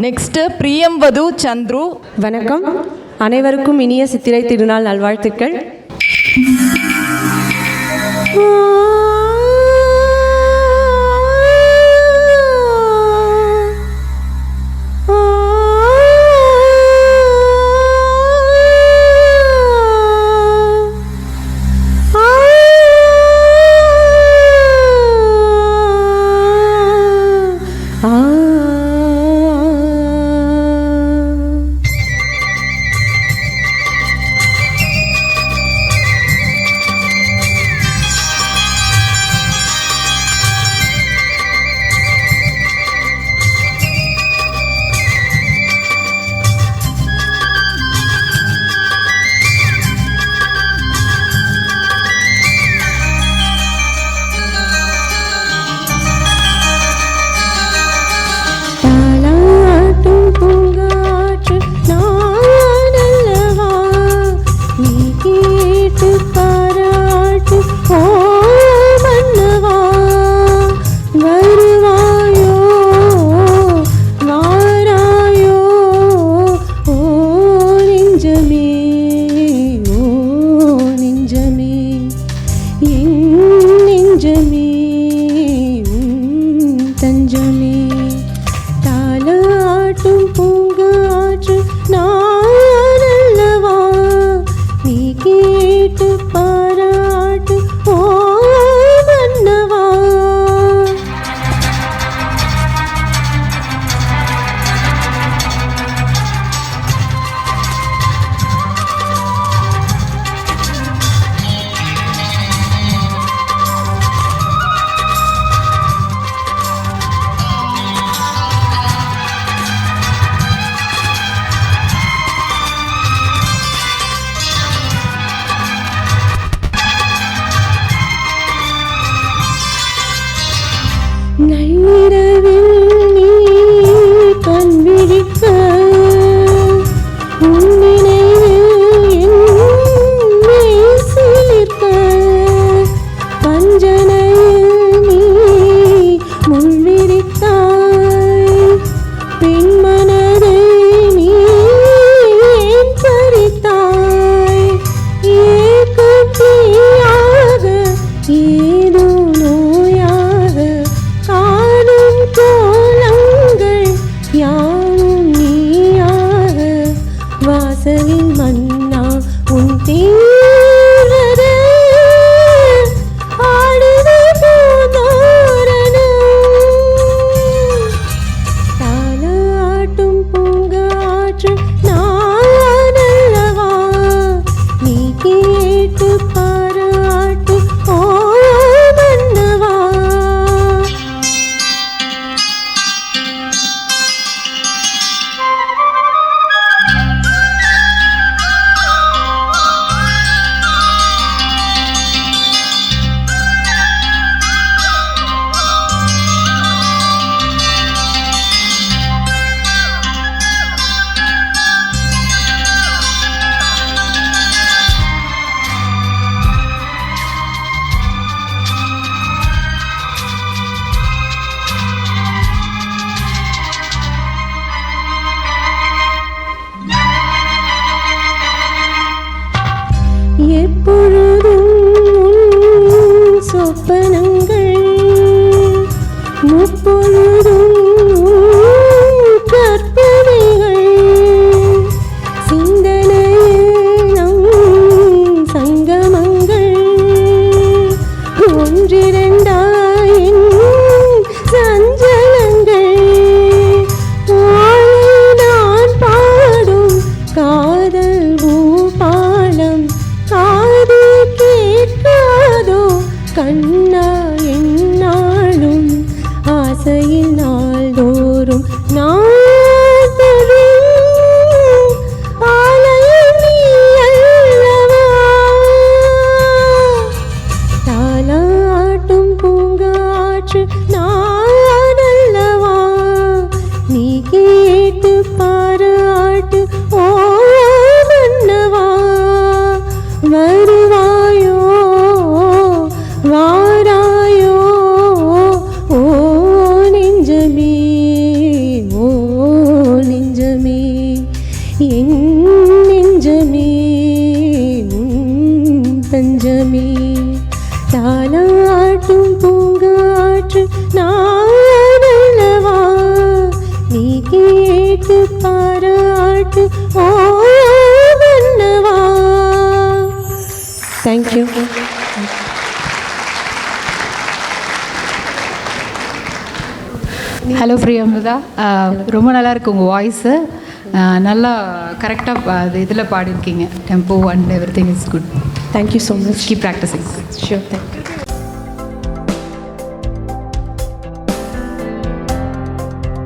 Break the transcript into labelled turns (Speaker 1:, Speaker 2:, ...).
Speaker 1: Next பிரியம்வது Chandru
Speaker 2: வணக்கம். அனைவருக்கும் இனிய சித்திரை திருநாள் நல்வாழ்த்துக்கள். Then journey. நள்ளிரவில் Guru. பாதையில்
Speaker 3: ஹலோ பிரியம்பதா அஹ், ரொம்ப நல்லா இருக்கு உங்கள் வாய்ஸு நல்லா கரெக்டாக அது இதில் பாடியிருக்கீங்க tempo and everything is good
Speaker 2: thank you so much
Speaker 3: keep practising
Speaker 2: sure thank you